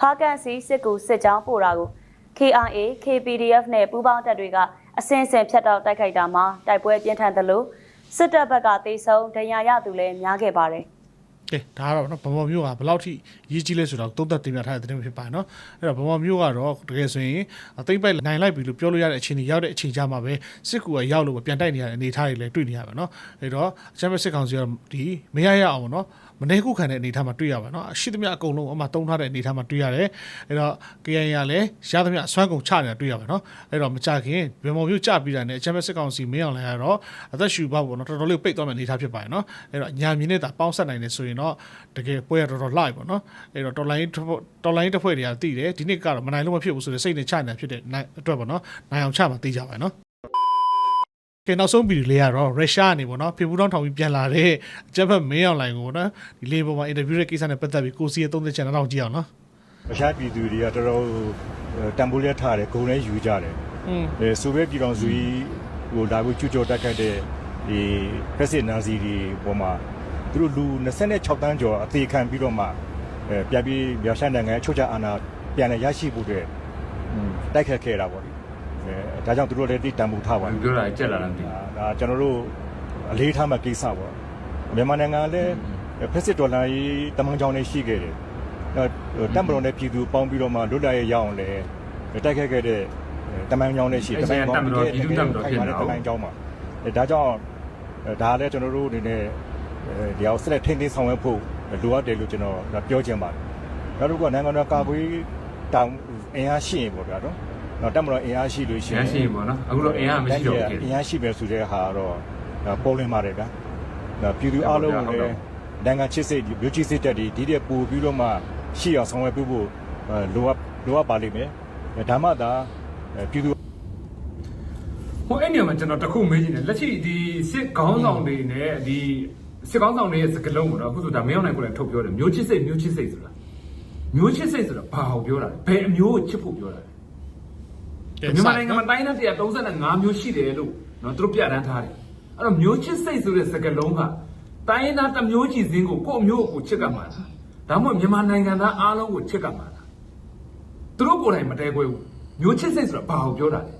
[SPEAKER 5] ဖားကန်စီစစ်ကူစစ်ကြောင်းပို့တာကို KRA KPDF နဲ့ပူးပေါင်းတပ်တွေကအစင်စင်ဖြတ်တောက်တိုက်ခိုက်တာမှာတိုက်ပွဲပြင်းထန်သလိုစစ်တပ်ဘက်ကတေဆုံးဒဏ်ရာရသူလည်းများခဲ့ပါတယ်။
[SPEAKER 1] ကဲဒါကတော့နော်ဗမော်မျိုးကဘယ်လောက်ထိရေးကြီးလဲဆိုတော့သုံးသက်တင်ပြထားတဲ့သတင်းဖြစ်ပါတယ်နော်အဲ့တော့ဗမော်မျိုးကတော့တကယ်ဆိုရင်အသိမ့်ပိုက်နိုင်လိုက်ပြီလို့ပြောလို့ရတဲ့အခြေအနေရောက်တဲ့အချိန်ကြမှာပဲစစ်ကူကရောက်လို့ပြန်တိုက်နေရတဲ့အနေအထားတွေလည်းတွေ့နေရပါနော်အဲ့တော့အချမ်းမဲ့စစ်ကောင်စီကဒီမရရအောင်နော်မနေခုခံတဲ့အနေအထားမှာတွေ့ရပါနော်ရှိသမျှအကုန်လုံးအမှတုံးထားတဲ့အနေအထားမှာတွေ့ရတယ်အဲ့တော့ KN ရလည်းရသမျှအစွမ်းကုန်ချနေတာတွေ့ရပါနော်အဲ့တော့မကြခင်ဗမော်မျိုးကြပြီးတာနဲ့အချမ်းမဲ့စစ်ကောင်စီမင်းအောင်လည်းကတော့အသက်ရှူပါပေါ့နော်တော်တော်လေးပိတ်သွားမယ့်အနေအထားဖြစ်ပါတယ်နော်အဲ့တော့ညာမြင်နေတာပေါင်းဆက်နိုင်တယ်ဆိုရင်တော့တကယ်ပွဲရတော်တော်လှပေါ့နော်အဲ့တော့တော်လိုင်းတော်လိုင်းတစ်ဖွဲ့တွေကတည်တယ်ဒီနှစ်ကတော့မနိုင်လို့မဖြစ်ဘူးဆိုတဲ့စိတ်နဲ့ချနေတာဖြစ်တဲ့နိုင်အတွက်ပေါ့နော်နိုင်အောင်ချမှာသိကြပါနော် ကဲနောက်ဆုံးဗီဒီယိုလေးကတော့ရုရှားအနေပေါ့နော်ဖေဘူးတောင်းထောင်ပြီးပြန်လာတဲ့အကြက်ဖက်မင်းအောင်လိုင်ကိုပေါ့နော်ဒီလေးပေါ်မှာအင်တာဗျူးရဲ့ကိစ္စနဲ့ပတ်သက်ပြီးကိုစီရဲ့30ချန်တော့ကြည့်အောင်နော်
[SPEAKER 6] ရုရှားပြည်သူတွေကတော်တော်တန်ဖိုးလက်ထားတယ်ဂုံလည်းယူကြတယ်
[SPEAKER 1] อืม
[SPEAKER 6] အဲဆိုဗီယက်ပြည်တော်စုကြီးဟိုလာပြီးကျူကျော်တက်ခိုက်တဲ့ဒီဖက်စစ်နာဇီတွေပေါ်မှာသူတို့လူ26တန်းကျော်အသေးခံပြီးတော့မှအဲပြပြီးရုရှားနိုင်ငံရဲ့ချုပ်ချအာဏာပြန်လည်ရရှိဖို့အတွက်တိုက်ခတ်ခဲ့တာပေါ့လေအဲ ဒါကြောင့်သူတို့လည်းတိတန်ဖိုးထားပါတယ်
[SPEAKER 7] ပြောတာကြက်လာတာမသိ
[SPEAKER 6] ဒါဒါကျွန်တော်တို့အလေးထားမှကိစ္စပေါ့မြန်မာနိုင်ငံကလည်းဖက်စစ်ဒေါ်လာရေးတမန်ကြောင်လေးရှိခဲ့တယ်အဲတပ်မတော်နဲ့ပြည်သူပေါင်းပြီးတော့မှလွတ်လပ်ရေးရအောင်လဲတိုက်ခိုက်ခဲ့တဲ့တမန်ကြောင်လေးရှိတမန်ကြောင်မှာအဲဒါကြောင့်ဒါလည်းကျွန်တော်တို့အနေနဲ့ဒီအောင်ဆက်လက်ထိန်းသိမ်းဆောင်ရွက်ဖို့လိုအပ်တယ်လို့ကျွန်တော်ပြောချင်ပါတယ်နောက်တစ်ခုကနိုင်ငံတော်ကာကွယ်တောင်အင်အားရှိရင်ပေါ့ဗျာနော် တော့တက်မတော်အင်အားရှိလို့ရှိ
[SPEAKER 7] ရ
[SPEAKER 6] ရင်
[SPEAKER 7] ရှိပေါ့နော်အခုတော့အင်အားမရှိတော့ဘူး
[SPEAKER 6] အင်အားရှိပဲဆိုတဲ့ဟာတော့ပေါ်လင်းပါတယ်ဗျာဒါပြည်သူအလုံးကိုလည်းနိုင်ငံချစ်စိတ်မြို့ချစ်စိတ်တက်ဒီဒီတဲ့ပို့ပြီးတော့မှရှိအောင်ဆောင်ရွက်ပေးဖို့လိုအပ်လိုအပ်ပါလိမ့်မယ်ဒါမှသာပြည်သူ
[SPEAKER 7] ဟိုအဲ့နေရာမှာကျွန်တော်တခုမေးချင်တယ်လက်ရှိဒီစစ်ခေါင်းဆောင်တွေနဲ့ဒီစစ်ခေါင်းဆောင်တွေရဲ့စကလုံးကိုတော့အခုဆိုဒါမင်းအောင်နိုင်ကိုလည်းထုတ်ပြောတယ်မျိုးချစ်စိတ်မျိုးချစ်စိတ်ဆိုတာမျိုးချစ်စိတ်ဆိုတာဘာကိုပြောတာလဲဘယ်အမျိုးကိုချစ်ဖို့ပြောတာလဲ မြန်မာနိုင်ငံမှာတိုင်းနဲ့135မျိုးရှိတယ်လို့နော်သူတို့ပြဋ္ဌာန်းထားတယ်အဲ့တော့မျိုးချစ်စိတ်ဆိုတဲ့စကလုံးကတိုင်းသားတစ်မျိုးကြည့်စင်းကိုကိုယ့်အမျိုးကိုချစ်ကမှာလားဒါမှမဟုတ်မြန်မာနိုင်ငံသားအားလုံးကိုချစ်ကမှာလားသူတို့ကိုယ်တိုင်မတဲခွဲဘူးမျိုးချစ်စိတ်ဆိုတာဘာကိုပြောတာလဲ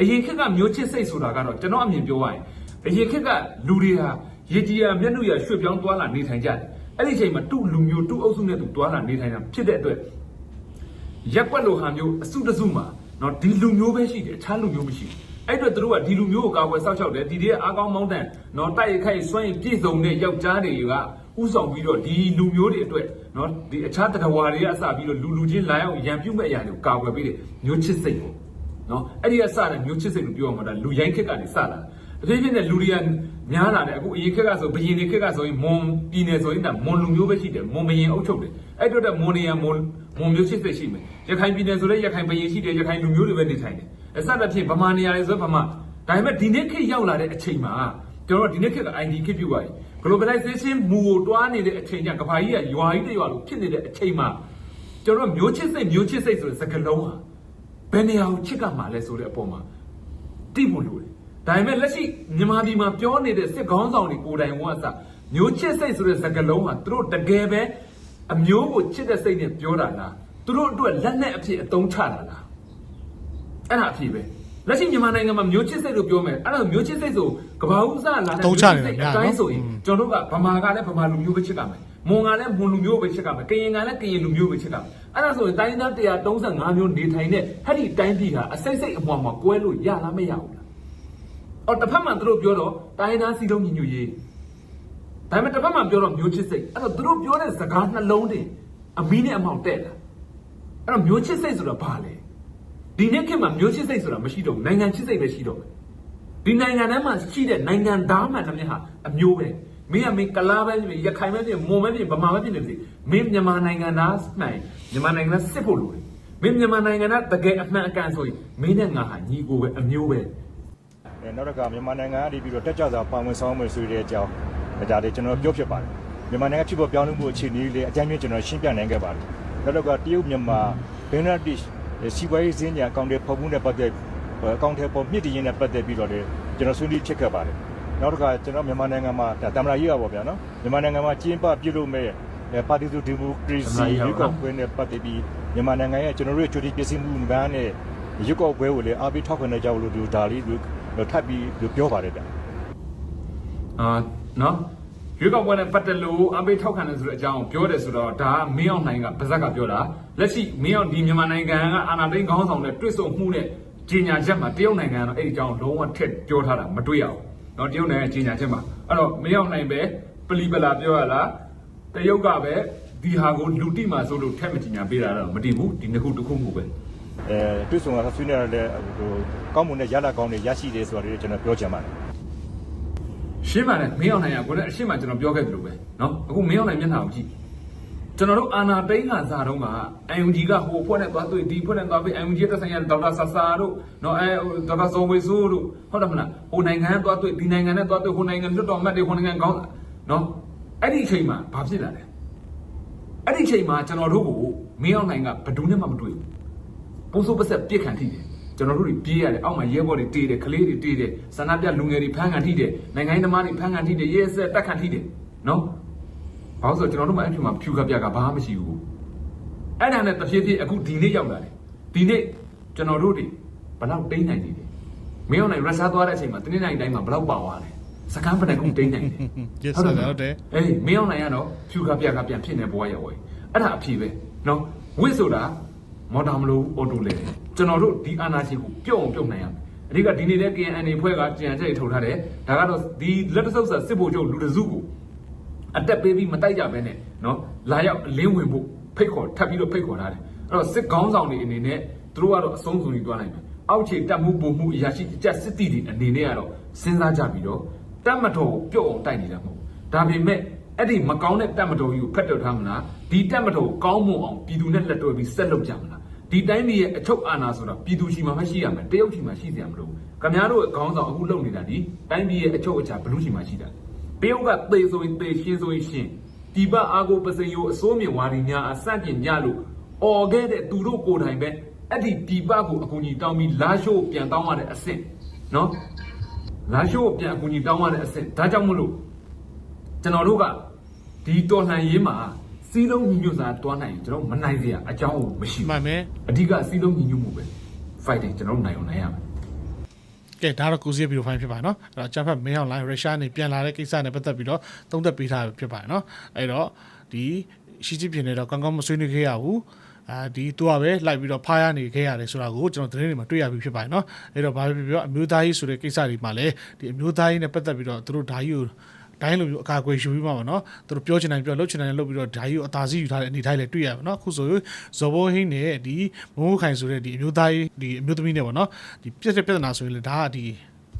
[SPEAKER 7] အရင်ခေတ်ကမျိုးချစ်စိတ်ဆိုတာကတော့ကျွန်တော်အမြင်ပြောရရင်အရင်ခေတ်ကလူတွေဟာရေကြီးရမျက်နှာရရွှေ့ပြောင်းသွားလာနေထိုင်ကြတယ်အဲ့ဒီအချိန်မှာတူလူမျိုးတူအုပ်စုနဲ့တူသွားလာနေထိုင်တာဖြစ်တဲ့အတွက်ရက်ွက်လိုဟာမျိုးအစုတစုမှာ နော်ဒီလူမျိုးပဲရှိတယ်အခြားလူမျိုးမရှိဘူးအဲ့တော့သူတို့ကဒီလူမျိုးကိုကာကွယ်စောင့်ရှောက်တယ်ဒီတွေအားကောင်းမောင်းတန်နော်တိုက်ခိုက်ဆွမ်းရည်ပြည့်စုံတဲ့ယောက်ျားတွေကဥဆောင်ပြီးတော့ဒီလူမျိုးတွေအတွက်နော်ဒီအခြားတတဝါတွေကအစပြီးတော့လူလူချင်းလိုင်းအောင်ရန်ပြုမဲ့အရာတွေကိုကာကွယ်ပေးတယ်မျိုးချစ်စိတ်ပေါ့နော်အဲ့ဒီကစတဲ့မျိုးချစ်စိတ်ကိုပြောရမှာဒါလူရိုင်းခက်ကနေစလာအဖြစ်ဖြစ်နဲ့လူတွေကများလာတယ်အခုအရင်ခက်ကဆိုဘရင်တွေခက်ကဆိုရင်မွန်ပြည်နယ်ဆိုရင်ဒါမွန်လူမျိုးပဲရှိတယ်မွန်ဘရင်အုပ်ချုပ်တယ်အဲ့တော့မွန်နေရမွန်မွန်မျိုးချစ်စိတ်ရှိမယ် ရခိုင်ပြည်နယ်ဆိုလည်းရခိုင်ဘရင်ရှိတယ်ရခိုင်လူမျိုးတွေပဲနေထိုင်တယ်အစတစ်ဖြင့်ဗမာနေရာတွေဆိုဗမာဒါပေမဲ့ဒီနေ့ခေတ်ရောက်လာတဲ့အချိန်မှာကျွန်တော်တို့ဒီနေ့ခေတ်က ID ခေတ်ပြုတ်သွားပြီ globalization မူကိုတွားနေတဲ့အချိန်ကျကဘာကြီးကရွာကြီးတစ်ရွာလိုဖြစ်နေတဲ့အချိန်မှာကျွန်တော်တို့မျိုးချစ်စိတ်မျိုးချစ်စိတ်ဆိုတဲ့စကားလုံးဟာဘယ်နေရာကိုချစ်ကမှာလဲဆိုတဲ့အပေါ်မှာတိဖို့လိုတယ်ဒါပေမဲ့လက်ရှိမြန်မာပြည်မှာပြောနေတဲ့စစ်ကောင်းဆောင်တွေကိုယ်တိုင်ကစမျိုးချစ်စိတ်ဆိုတဲ့စကားလုံးဟာသူတို့တကယ်ပဲအမျိုးကိုချစ်တဲ့စိတ်နဲ့ပြောတာလား သူတို့အတွက်လက်နဲ့အဖြစ်အသုံးချတာလားအဲ့ဒါအဖြစ်ပဲလက်ရှိမြန်မာနိုင်ငံမှာမျိုးချစ်စိတ်လို့ပြောမယ်အဲ့ဒါမျိုးချစ်စိတ်ဆိုကဘာဦးစားလာတဲ့
[SPEAKER 1] သုံးချနေတယ်ဗျာ
[SPEAKER 7] အတိုင်းဆိုရင်
[SPEAKER 1] อืม
[SPEAKER 7] ကျွန်တော်တို့ကဗမာကလည်းဗမာလူမျိုးပဲချစ်ကြမယ်မွန်ကလည်းမွန်လူမျိုးပဲချစ်ကြမယ်ကရင်ကလည်းကရင်လူမျိုးပဲချစ်ကြမယ်အဲ့ဒါဆိုရင်တိုင်းသား135မျိုးနေထိုင်တဲ့အဲ့ဒီတိုင်းပြည်ဟာအစိမ့်စိတ်အမွာမှာကွဲလို့ရလားမရဘူးလားအော်တစ်ဖက်မှာသူတို့ပြောတော့တိုင်းသားစီလုံးညီညွတ်ရေးဒါပေမဲ့တစ်ဖက်မှာပြောတော့မျိုးချစ်စိတ်အဲ့တော့သူတို့ပြောတဲ့စကားနှလုံးတွေအမီးနဲ့အမောင်တဲ့လား အဲ့တော့မျိုးချစ်စိတ်ဆိုတာဘာလဲဒီနေ့ခေတ်မှာမျိုးချစ်စိတ်ဆိုတာမရှိတော့ဘူးနိုင်ငံချစ်စိတ်ပဲရှိတော့မယ်ဒီနိုင်ငံထဲမှာရှိတဲ့နိုင်ငံသားမှန်တဲ့မြတ်ဟာအမျိုးပဲမင်းကမင်းကလားပဲဖြစ်ရခိုင်ပဲဖြစ်မွန်ပဲဖြစ်ဗမာပဲဖြစ်နေပြီမင်းမြန်မာနိုင်ငံသားမှန်မြန်မာနိုင်ငံသားစစ်ဖို့လိုတယ်မင်းမြန်မာနိုင်ငံသားတကယ်အမှန်အကန်ဆိုရင်မင်းနဲ့ငါဟာညီကိုပဲအမျိုးပဲ
[SPEAKER 6] အဲနောက်တစ်ခါမြန်မာနိုင်ငံကနေပြီးတော့တက်ကြွစွာပါဝင်ဆောင်ရွက်ဆိုတဲ့အကြောင်းဒါတွေကျွန်တော်ပြောဖြစ်ပါတယ်မြန်မာနိုင်ငံဖြစ်ပေါ်ပြောင်းလဲမှုအခြေအနေလေးအကြမ်းမြင့်ကျွန်တော်ရှင်းပြနိုင်ခဲ့ပါတယ် နောက်တစ်ခါတရုတ်မြန်မာဘင်္ဂလားဒေ့ရှ်စီးပွားရေးစင်းညာအကောင့်တွေဖော်မှုနဲ့ပတ်သက်အကောင့်တွေပေါ်မြင့်တည်ရင်းနဲ့ပတ်သက်ပြီးတော့လေကျွန်တော်ဆွေးနွေးဖြစ်ခဲ့ပါတယ်နောက်တစ်ခါကျွန်တော်မြန်မာနိုင်ငံမှာဒါတမန်ရေးရပါဗျာနော်မြန်မာနိုင်ငံမှာကျင်းပပြုလုပ်မဲ့ပါတီစုဒီမိုကရေစီရွေးကောက်ပွဲနဲ့ပတ်သက်ပြီးမြန်မာနိုင်ငံရဲ့ကျွန်တော်တို့ရဲ့ကြိုတင်ပြင်ဆင်မှုမှန်းနဲ့ရွေးကောက်ပွဲကိုလည်းအားပေးထောက်ခံနေကြလို့ဒီဒါလေးတို့ထပ်ပြီးပြောပါတယ်ဗျာ
[SPEAKER 7] အာနော် ရွေးကောက်ပွဲနဲ့ပတ်သက်လို့အပိတ်ထောက်ခံတယ်ဆိုတဲ့အကြောင်းကိုပြောတယ်ဆိုတော့ဒါကမင်းအောင်နိုင်ကဗဇက်ကပြောတာလက်ရှိမင်းအောင်ဒီမြန်မာနိုင်ငံကအာဏာသိမ်းခေါင်းဆောင်တဲ့တွစ်ဆုံမှုနဲ့ကြီးညာချက်မှာတရုတ်နိုင်ငံကတော့အဲ့ဒီအကြောင်းလုံးဝထက်ပြောထားတာမတွေ့ရဘူးเนาะတရုတ်နိုင်ငံကြီးညာချက်မှာအဲ့တော့မင်းအောင်နိုင်ပဲပလီပလာပြောရလားတရုတ်ကပဲဒီဟာကိုလူတိမှာဆိုလို့ထက်မကြီးညာပေးတာတော့မတည်ဘူးဒီနှစ်ခုတစ်ခုမှုပဲ
[SPEAKER 6] အဲတွေ့ဆုံတာဆွေးနွေးရတဲ့ဟိုကောင်းမွန်တဲ့ရလာကောင်းတွေရရှိတယ်ဆိုတာလေးကျွန်တော်ပြောချင်ပါတယ်
[SPEAKER 7] ရှင်းပါတယ်မင်းအောင်နိုင်ကကိုလည်းအရှင်းမှကျွန်တော်ပြောခဲ့သလိုပဲနော်အခုမင်းအောင်နိုင်မျက်နှာကိုကြည့်ကျွန်တော်တို့အာနာတိန်ကစားတော့မှ IMG ကဟိုဖွဲ့နဲ့သွားတွေ့ဒီဖွဲ့နဲ့သွားပြီး IMG တက်ဆိုင်ရဒေါက်တာဆာဆာတို့နော်အဲဒေါက်တာဇော်ဝေဆိုးတို့ဟုတ်တယ်မလားဟိုနိုင်ငံကသွားတွေ့ဒီနိုင်ငံနဲ့သွားတွေ့ဟိုနိုင်ငံလွတ်တော်မှတ်တွေဟိုနိုင်ငံကောင်းနော်အဲ့ဒီအချိန်မှာဘာဖြစ်လာလဲအဲ့ဒီအချိန်မှာကျွန်တော်တို့ကိုမင်းအောင်နိုင်ကဘယ်သူနဲ့မှမတွေ့ဘူးပုံစိုးပဆက်ပြစ်ခံထိတယ် ကျွန်တော်တို့တွေပြေးရတယ်အောက်မှာရဲဘော်တွေတေးတယ်ကလေးတွေတေးတယ်ဆန္ဒပြလူငယ်တွေဖမ်းခံထိတယ်နိုင်ငံရေးသမားတွေဖမ်းခံထိတယ်ရဲဆက်တက်ခံထိတယ်နော်ဘာလို့ဆိုကျွန်တော်တို့မှအဲ့ဒီမှာဖြူခပြကဘာမှမရှိဘူးအဲ့ဒါနဲ့တဖြည်းဖြည်းအခုဒီနေ့ရောက်လာတယ်ဒီနေ့ကျွန်တော်တို့တွေဘယ်လောက်တိမ့်နိုင်နေတယ်မင်းအောင်နိုင်ရက်စားသွားတဲ့အချိန်မှာတနေ့တိုင်းတိုင်းမှာဘယ်လောက်ပါသွားလဲစကမ်းပနဲ့ကုန်တိမ့်နိုင်တယ်
[SPEAKER 1] yes sir ဟုတ်တယ်
[SPEAKER 7] အေးမင်းအောင်နိုင်ကတော့ဖြူခပြကပြန်ဖြစ်နေဘဝရောက်ဝယ်အဲ့ဒါအဖြေပဲနော်ဝစ်ဆိုတာမော်တာမလို့အော်တိုလေ ကျွန်တော်တို့ဒီအာနာရှင်ကိုပြုတ်အောင်ပြုတ်နိုင်ရမယ်အဓိကဒီနေတဲ့ KNN ဖွဲ့ကကြံချက်ထုတ်ထားတယ်ဒါကတော့ဒီလက်တဆုပ်စာစစ်ဗိုလ်ချုပ်လူတစုကိုအတက်ပေးပြီးမတိုက်ကြဘဲနဲ့နော်လာရောက်အလင်းဝင်ဖို့ဖိတ်ခေါ်ထပ်ပြီးတော့ဖိတ်ခေါ်ထားတယ်အဲ့တော့စစ်ကောင်းဆောင်တွေအနေနဲ့သူတို့ကတော့အဆုံးစုံကြီးသွားနိုင်မယ်အောက်ခြေတက်မှုပုံမှုအရာရှိကြက်စစ်တီတွေအနေနဲ့ကတော့စဉ်းစားကြပြီးတော့တက်မတော်ကိုပြုတ်အောင်တိုက်နေတာမဟုတ်ဘူးဒါပေမဲ့အဲ့ဒီမကောင်းတဲ့တက်မတော်ကြီးကိုဖက်တော့ထားမလားဒီတက်မတော်ကိုကောင်းမွန်အောင်ပြည်သူနဲ့လက်တွဲပြီးဆက်လုပ်ကြမလား ဒီတိုင်းပြည်ရဲ့အချုပ်အာဏာဆိုတာပြည်သူရှိမှမရှိရမယ်တရုတ်ရှိမှရှိစရာမလိုဘူးခင်ဗျားတို့ခေါင်းဆောင်အခုလုပ်နေတာဒီတိုင်းပြည်ရဲ့အချုပ်အခြာဘလူးရှိမှရှိတာတရုတ်ကသေဆိုရင်သေရှင်းဆိုရင်ရှင်းဒီဘအာကိုပစင်ယိုအစိုးမြင်ဝါဒီများအစန့်ကျင်ကြလို့អော်ခဲ့တဲ့သူတို့ကိုယ်တိုင်ပဲအဲ့ဒီဒီဘကိုအကူကြီးတောင်းပြီးလာရှိုးပြန်တောင်းရတဲ့အဆင့်နော်လာရှိုးပြန်အကူကြီးတောင်းရတဲ့အဆင့်ဒါကြောင့်မလို့ကျွန်တော်တို့ကဒီတော်လှန်ရေးမှာ စီးလုံးညီညွတ်စွာတွားနိုင်ရင်ကျွန်တော်မနိုင်စရာအကြောင်းမရှိဘူး
[SPEAKER 1] မှန်မယ်
[SPEAKER 7] အဓိကစီးလုံးညီညွတ်မှုပဲ fighting ကျွန်တော်တို့နိုင်အောင်နိုင်ရမယ်
[SPEAKER 1] ကဲဒါတော့ကိုစီဗီဒီယိုဖိုင်ဖြစ်ပါနော်အဲ့တော့အချမ်းဖတ်မင်းအောင်လိုင်းရုရှားနေပြန်လာတဲ့ကိစ္စနဲ့ပတ်သက်ပြီးတော့သုံးသက်ပေးထားဖြစ်ပါတယ်နော်အဲ့တော့ဒီရှိချစ်ဖြစ်နေတော့ကောင်းကောင်းမဆွေးနွေးခဲ့ရဘူးအာဒီသူကပဲလိုက်ပြီးတော့ဖားရနေခဲ့ရတယ်ဆိုတာကိုကျွန်တော်သတင်းတွေမှာတွေ့ရပြီဖြစ်ပါတယ်နော်အဲ့တော့ဘာဖြစ်ဖြစ်အမျိုးသားကြီးဆိုတဲ့ကိစ္စတွေမှာလည်းဒီအမျိုးသားကြီးနဲ့ပတ်သက်ပြီးတော့သူတို့ဓာကြီးကို တိုင်းလိုမျိုးအကာအကွယ်ယူပြီးမှပါနော်သူတို့ပြောချင်တယ်ပြောလှုပ်ချင်တယ်လှုပ်ပြီးတော့ဓာကြီးကိုအသာစီးယူထားတဲ့အနေတိုင်းလည်းတွေ့ရပါနော်အခုဆိုဇော်ဘိုးဟင်းနဲ့ဒီမမိုးခိုင်ဆိုတဲ့ဒီအမျိုးသားကြီးဒီအမျိုးသမီးနဲ့ပေါ့နော်ဒီပြည့်တဲ့ပြဿနာဆိုရင်လည်းဒါကဒီ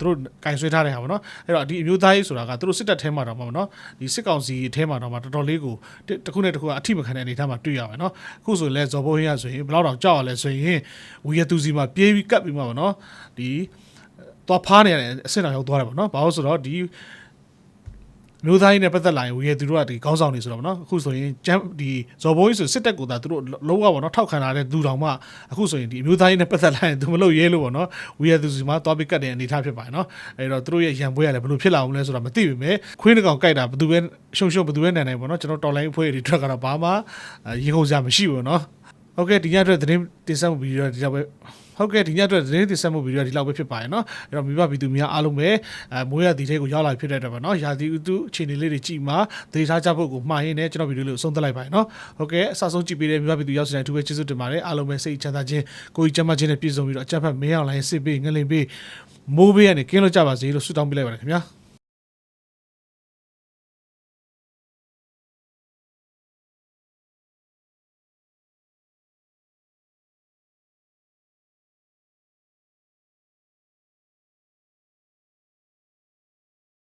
[SPEAKER 1] သူတို့ကင်ဆွဲထားတဲ့ဟာပေါ့နော်အဲ့တော့ဒီအမျိုးသားရေးဆိုတာကသူတို့စစ်တပ်ထဲမှာတော့မှာပေါ့နော်ဒီစစ်ကောင်စီထဲမှာတော့မှာတော်တော်လေးကိုတစ်ခုနဲ့တစ်ခုကအထိမခံတဲ့အနေအထားမှာတွေ့ရပါမယ်နော်အခုဆိုလဲဇော်ဘိုးဟင်းရဆိုရင်ဘယ်တော့တောင်ကြောက်ရလဲဆိုရင်ဝီရတူစီမှာပြေးပြီးကပ်ပြီးမှပေါ့နော်ဒီသွားဖားနေရတဲ့အဆင့်တော်ရောက်သွားတယ်ပေါ့နော်ဘာလို့ဆိုတော့ဒီ မျိုးသားရေးနဲ့ပတ်သက်လာရင်ဝီရသူတို့ကဒီကောင်းဆောင်နေဆိုတော့ဗောနော်အခုဆိုရင်ကျမ်းဒီဇော်ဘိုးကြီးဆိုစစ်တပ်ကိုသာသူတို့လုံးဝဗောနော်ထောက်ခံလာတဲ့သူတောင်မှအခုဆိုရင်ဒီမျိုးသားရေးနဲ့ပတ်သက်လာရင်သူမလုပ်ရဲလို့ဗောနော်ဝီရသူစီမှာသွားပြီးကတ်တဲ့အနေအထားဖြစ်ပါတယ်နော်အဲ့တော့သူတို့ရဲ့ရံပွဲရတယ်ဘယ်လိုဖြစ်လာအောင်လဲဆိုတာမသိပေမဲ့ခွင်းတစ်ကောင်ကြိုက်တာဘယ်သူပဲရှုံရှုံဘယ်သူပဲနိုင်နိုင်ဗောနော်ကျွန်တော်တော်လိုင်းအဖွဲ့တွေထွက်ကတော့ဘာမှရင်ခုန်စရာမရှိဘူးနော် ဟုတ်ကဲ့ဒီညအတွက်သတင်းတင်ဆက်မှုဗီဒီယိုဒီတော့ပဲဟုတ်ကဲ့ဒီညအတွက်သတင်းတင်ဆက်မှုဗီဒီယိုဒီလောက်ပဲဖြစ်ပါတယ်เนาะအဲ့တော့မိဘဗီသူများအားလုံးပဲအဲမိုးရဒီထဲကိုရောက်လာဖြစ်တဲ့အတွက်ပါเนาะရာသီဥတုအခြေအနေလေးတွေကြည့်မှာသတိထားကြဖို့ကိုမှားရင်းနဲ့ကျွန်တော်ဗီဒီယိုလေးကိုဆုံးသက်လိုက်ပါတယ်เนาะဟုတ်ကဲ့အစဆုံးကြည့်ပေးတဲ့မိဘဗီသူရောက်စတဲ့အထူးပဲကျေးဇူးတင်ပါတယ်အားလုံးပဲစိတ်ချမ်းသာခြင်းကိုယ်ကြီးကျန်းမာခြင်းနဲ့ပြည့်စုံပြီးတော့အကြပ်ဖက်မင်းအောင်လိုင်းစစ်ပေးငလင်ပေးမိုးပေးရနေကင်းလို့ကြပါစေလို့ဆုတောင်းပေးလိုက်ပါတယ်ခင်ဗျာ